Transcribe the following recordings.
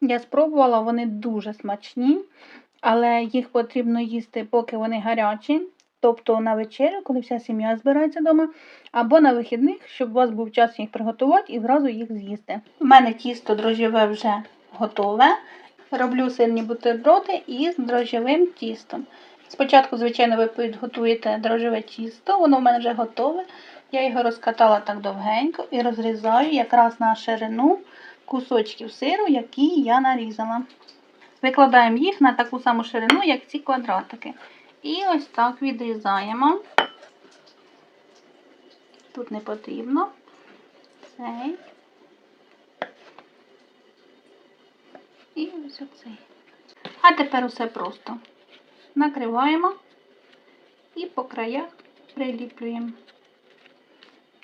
Я спробувала, вони дуже смачні, але їх потрібно їсти, поки вони гарячі. Тобто на вечерю, коли вся сім'я збирається вдома, або на вихідних, щоб у вас був час їх приготувати і зразу їх з'їсти. У мене тісто дрожжеве вже готове. Роблю сирні бутерброди із дрожжевим тістом. Спочатку, звичайно, ви підготуєте дрожжеве тісто, воно в мене вже готове. Я його розкатала так довгенько і розрізаю якраз на ширину кусочків сиру, які я нарізала. Викладаємо їх на таку саму ширину, як ці квадратики. І ось так відрізаємо. Тут не потрібно. Цей. І ось оцей. А тепер усе просто. Накриваємо і по краях приліплюємо.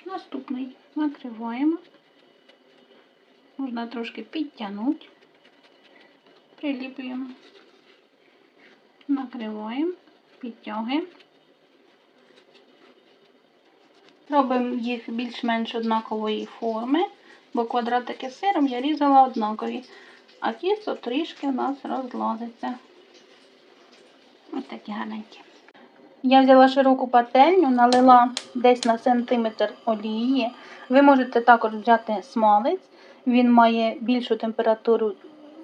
Наступний накриваємо. Можна трошки підтягнути. Приліплюємо. Накриваємо, підтягуємо. Робимо їх більш-менш однакової форми, бо квадратики сиром я різала однакові, а тісто трішки у нас розлазиться. Ось такі гарненькі. Я взяла широку пательню, налила десь на сантиметр олії. Ви можете також взяти смалець, він має більшу температуру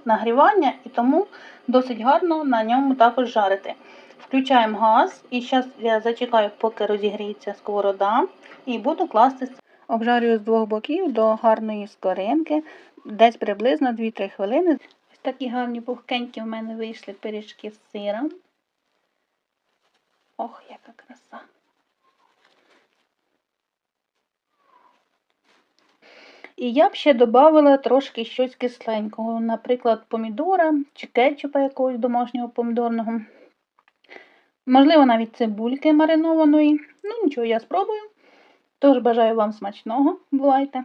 нагрівання і тому досить гарно на ньому також жарити. Включаємо газ і зараз я зачекаю, поки розігріється сковорода, і буду класти. Обжарюю з двох боків до гарної скоринки, десь приблизно 2-3 хвилини. Ось такі гарні пухкенькі в мене вийшли пиріжки з сиром. Ох, яка краса. І я б ще додавала трошки щось кисленького, наприклад, помідора чи кетчупа якогось домашнього помідорного. Можливо, навіть цибульки маринованої. Ну, нічого, я спробую. Тож бажаю вам смачного. Бувайте!